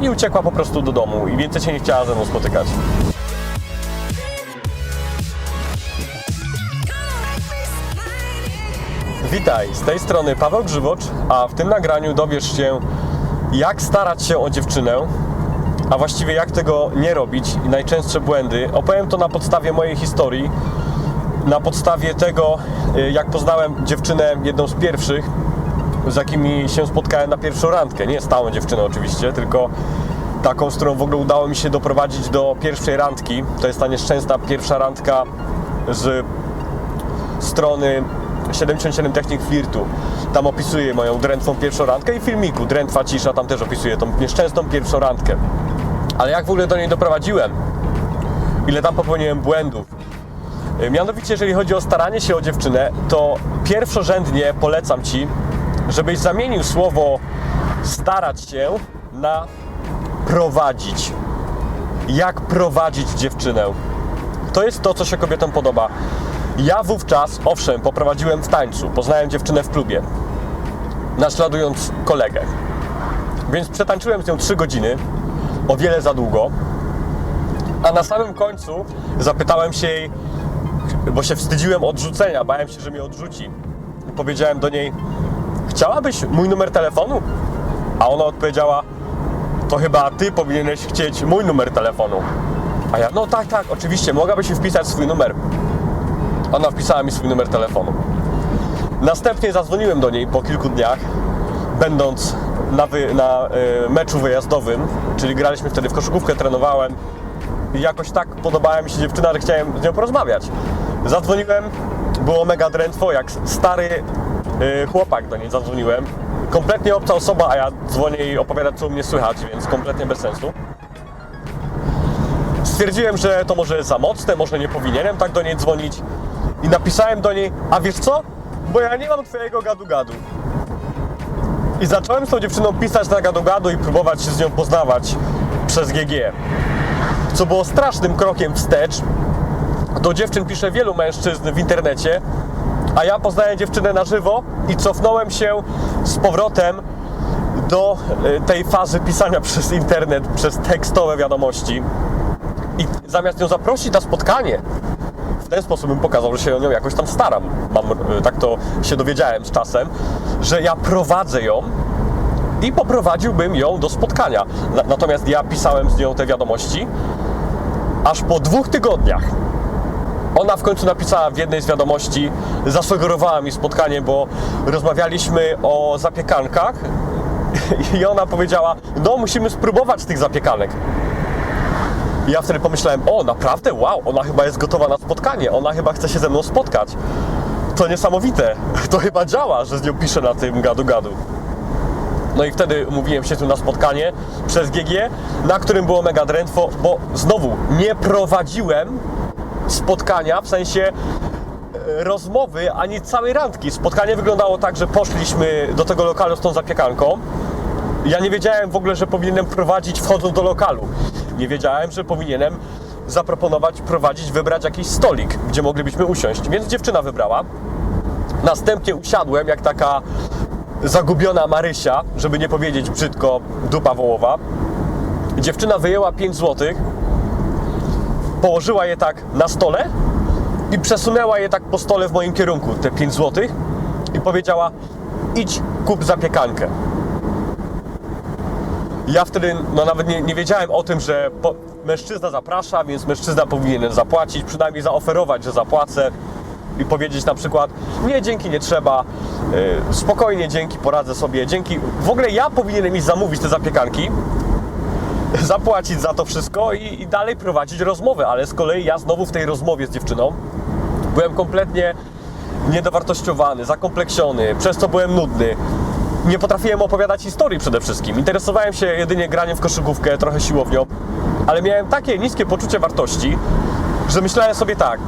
i uciekła po prostu do domu i więcej się nie chciała ze mną spotykać. Witaj, z tej strony Paweł Grzywocz, a w tym nagraniu dowiesz się, jak starać się o dziewczynę, a właściwie jak tego nie robić i najczęstsze błędy. Opowiem to na podstawie mojej historii, na podstawie tego, y, jak poznałem dziewczynę, jedną z pierwszych, z jakimi się spotkałem na pierwszą randkę. Nie stałą dziewczynę oczywiście, tylko taką, z którą w ogóle udało mi się doprowadzić do pierwszej randki. To jest ta nieszczęsna pierwsza randka z strony 77 technik flirtu. Tam opisuję moją drętwą pierwszą randkę i filmiku Drętwa Cisza tam też opisuję tą nieszczęsną pierwszą randkę. Ale jak w ogóle do niej doprowadziłem? Ile tam popełniłem błędów? Mianowicie, jeżeli chodzi o staranie się o dziewczynę, to pierwszorzędnie polecam Ci, żebyś zamienił słowo starać się na prowadzić. Jak prowadzić dziewczynę? To jest to, co się kobietom podoba. Ja wówczas, owszem, poprowadziłem w tańcu, poznałem dziewczynę w klubie, naśladując kolegę. Więc przetańczyłem z nią 3 godziny, o wiele za długo, a na samym końcu zapytałem się jej, bo się wstydziłem odrzucenia, bałem się, że mnie odrzuci. Powiedziałem do niej, chciałabyś mój numer telefonu? A ona odpowiedziała, to chyba ty powinieneś chcieć mój numer telefonu. A ja, no tak, tak, oczywiście, mogłabyś wpisać swój numer. Ona wpisała mi swój numer telefonu. Następnie zadzwoniłem do niej po kilku dniach, będąc na, wy, na y, meczu wyjazdowym, czyli graliśmy wtedy w koszykówkę, trenowałem i jakoś tak podobała mi się dziewczyna, że chciałem z nią porozmawiać. Zadzwoniłem, było mega drętwo, jak stary chłopak do niej zadzwoniłem. Kompletnie obca osoba, a ja dzwonię i opowiadać co u mnie słychać, więc kompletnie bez sensu. Stwierdziłem, że to może za mocne, może nie powinienem tak do niej dzwonić. I napisałem do niej, a wiesz co? Bo ja nie mam twojego gadu-gadu. I zacząłem z tą dziewczyną pisać na gadu-gadu i próbować się z nią poznawać przez GG. Co było strasznym krokiem wstecz. Do dziewczyn pisze wielu mężczyzn w internecie, a ja poznałem dziewczynę na żywo i cofnąłem się z powrotem do y, tej fazy pisania przez internet, przez tekstowe wiadomości. I zamiast ją zaprosić na spotkanie, w ten sposób bym pokazał, że się o nią jakoś tam staram. Mam, y, tak to się dowiedziałem z czasem, że ja prowadzę ją i poprowadziłbym ją do spotkania. Na- Natomiast ja pisałem z nią te wiadomości aż po dwóch tygodniach. Ona w końcu napisała w jednej z wiadomości, zasugerowała mi spotkanie, bo rozmawialiśmy o zapiekankach i ona powiedziała, no musimy spróbować tych zapiekanek. I ja wtedy pomyślałem, o naprawdę, wow, ona chyba jest gotowa na spotkanie, ona chyba chce się ze mną spotkać. To niesamowite, to chyba działa, że z nią piszę na tym gadu-gadu. No i wtedy umówiłem się tu na spotkanie przez GG, na którym było mega drętwo, bo znowu nie prowadziłem spotkania, w sensie e, rozmowy, ani całej randki. Spotkanie wyglądało tak, że poszliśmy do tego lokalu z tą zapiekanką. Ja nie wiedziałem w ogóle, że powinienem prowadzić wchodząc do lokalu. Nie wiedziałem, że powinienem zaproponować, prowadzić, wybrać jakiś stolik, gdzie moglibyśmy usiąść. Więc dziewczyna wybrała. Następnie usiadłem jak taka zagubiona Marysia, żeby nie powiedzieć brzydko dupa wołowa. Dziewczyna wyjęła 5 złotych, położyła je tak na stole i przesunęła je tak po stole w moim kierunku, te 5 złotych i powiedziała idź kup zapiekankę. Ja wtedy no, nawet nie, nie wiedziałem o tym, że po, mężczyzna zaprasza, więc mężczyzna powinien zapłacić, przynajmniej zaoferować, że zapłacę i powiedzieć na przykład nie, dzięki, nie trzeba, yy, spokojnie, dzięki, poradzę sobie, dzięki. W ogóle ja powinienem iść zamówić te zapiekanki, zapłacić za to wszystko i, i dalej prowadzić rozmowę, ale z kolei ja znowu w tej rozmowie z dziewczyną byłem kompletnie niedowartościowany, zakompleksiony, przez co byłem nudny. Nie potrafiłem opowiadać historii przede wszystkim. Interesowałem się jedynie graniem w koszykówkę, trochę siłownią, ale miałem takie niskie poczucie wartości, że myślałem sobie tak,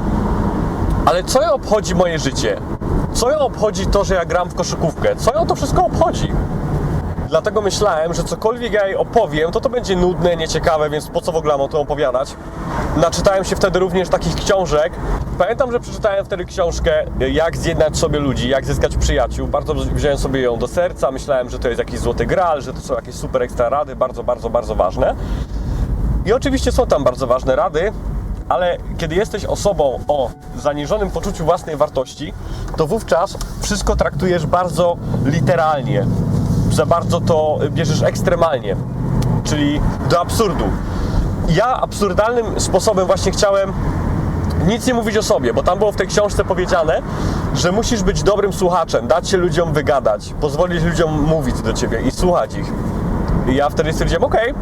ale co ją obchodzi moje życie? Co ją obchodzi to, że ja gram w koszykówkę? Co ją to wszystko obchodzi? Dlatego myślałem, że cokolwiek ja jej opowiem, to to będzie nudne, nieciekawe, więc po co w ogóle mam o tym opowiadać. Naczytałem się wtedy również takich książek. Pamiętam, że przeczytałem wtedy książkę Jak zjednać sobie ludzi, jak zyskać przyjaciół. Bardzo wziąłem sobie ją do serca. Myślałem, że to jest jakiś złoty gral, że to są jakieś super ekstra rady, bardzo, bardzo, bardzo ważne. I oczywiście są tam bardzo ważne rady, ale kiedy jesteś osobą o zaniżonym poczuciu własnej wartości, to wówczas wszystko traktujesz bardzo literalnie. Za bardzo to bierzesz ekstremalnie, czyli do absurdu. Ja absurdalnym sposobem właśnie chciałem nic nie mówić o sobie, bo tam było w tej książce powiedziane, że musisz być dobrym słuchaczem, dać się ludziom wygadać, pozwolić ludziom mówić do ciebie i słuchać ich. I ja wtedy stwierdziłem, okej,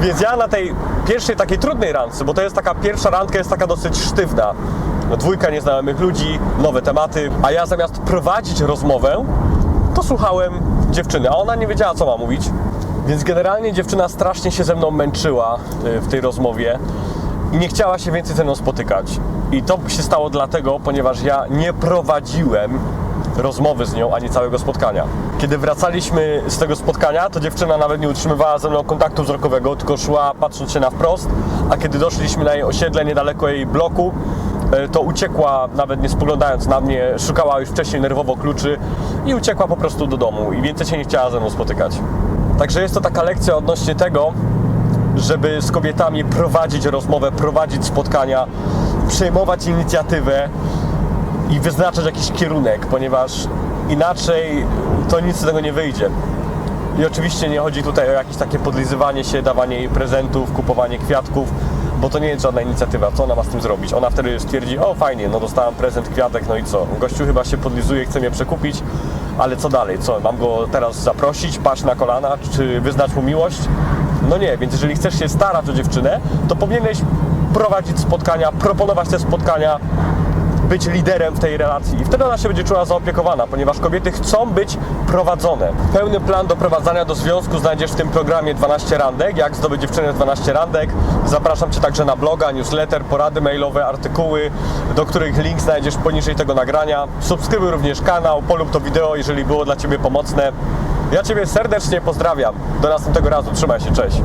więc ja na tej pierwszej takiej trudnej randce, bo to jest taka pierwsza randka, jest taka dosyć sztywna. Dwójka nieznajomych ludzi, nowe tematy, a ja zamiast prowadzić rozmowę, to słuchałem dziewczyny, a ona nie wiedziała co ma mówić. Więc generalnie dziewczyna strasznie się ze mną męczyła y, w tej rozmowie i nie chciała się więcej ze mną spotykać. I to się stało dlatego, ponieważ ja nie prowadziłem rozmowy z nią, ani całego spotkania. Kiedy wracaliśmy z tego spotkania, to dziewczyna nawet nie utrzymywała ze mną kontaktu wzrokowego, tylko szła patrząc się na wprost, a kiedy doszliśmy na jej osiedle niedaleko jej bloku, to uciekła, nawet nie spoglądając na mnie, szukała już wcześniej nerwowo kluczy i uciekła po prostu do domu i więcej się nie chciała ze mną spotykać. Także jest to taka lekcja odnośnie tego, żeby z kobietami prowadzić rozmowę, prowadzić spotkania, przejmować inicjatywę i wyznaczać jakiś kierunek, ponieważ inaczej to nic z tego nie wyjdzie. I oczywiście nie chodzi tutaj o jakieś takie podlizywanie się, dawanie jej prezentów, kupowanie kwiatków, bo to nie jest żadna inicjatywa. Co ona ma z tym zrobić? Ona wtedy stwierdzi, o fajnie, no dostałam prezent, kwiatek, no i co? Gościu chyba się podlizuje, chce mnie przekupić, ale co dalej? Co, mam go teraz zaprosić, paść na kolana, czy wyznać mu miłość? No nie, więc jeżeli chcesz się starać o dziewczynę, to powinieneś prowadzić spotkania, proponować te spotkania, być liderem w tej relacji i wtedy ona się będzie czuła zaopiekowana, ponieważ kobiety chcą być prowadzone. Pełny plan doprowadzania do związku znajdziesz w tym programie 12 randek, jak zdobyć dziewczynę w 12 randek. Zapraszam Cię także na bloga, newsletter, porady mailowe, artykuły, do których link znajdziesz poniżej tego nagrania. Subskrybuj również kanał, polub to wideo, jeżeli było dla Ciebie pomocne. Ja Ciebie serdecznie pozdrawiam. Do następnego razu. Trzymaj się, cześć.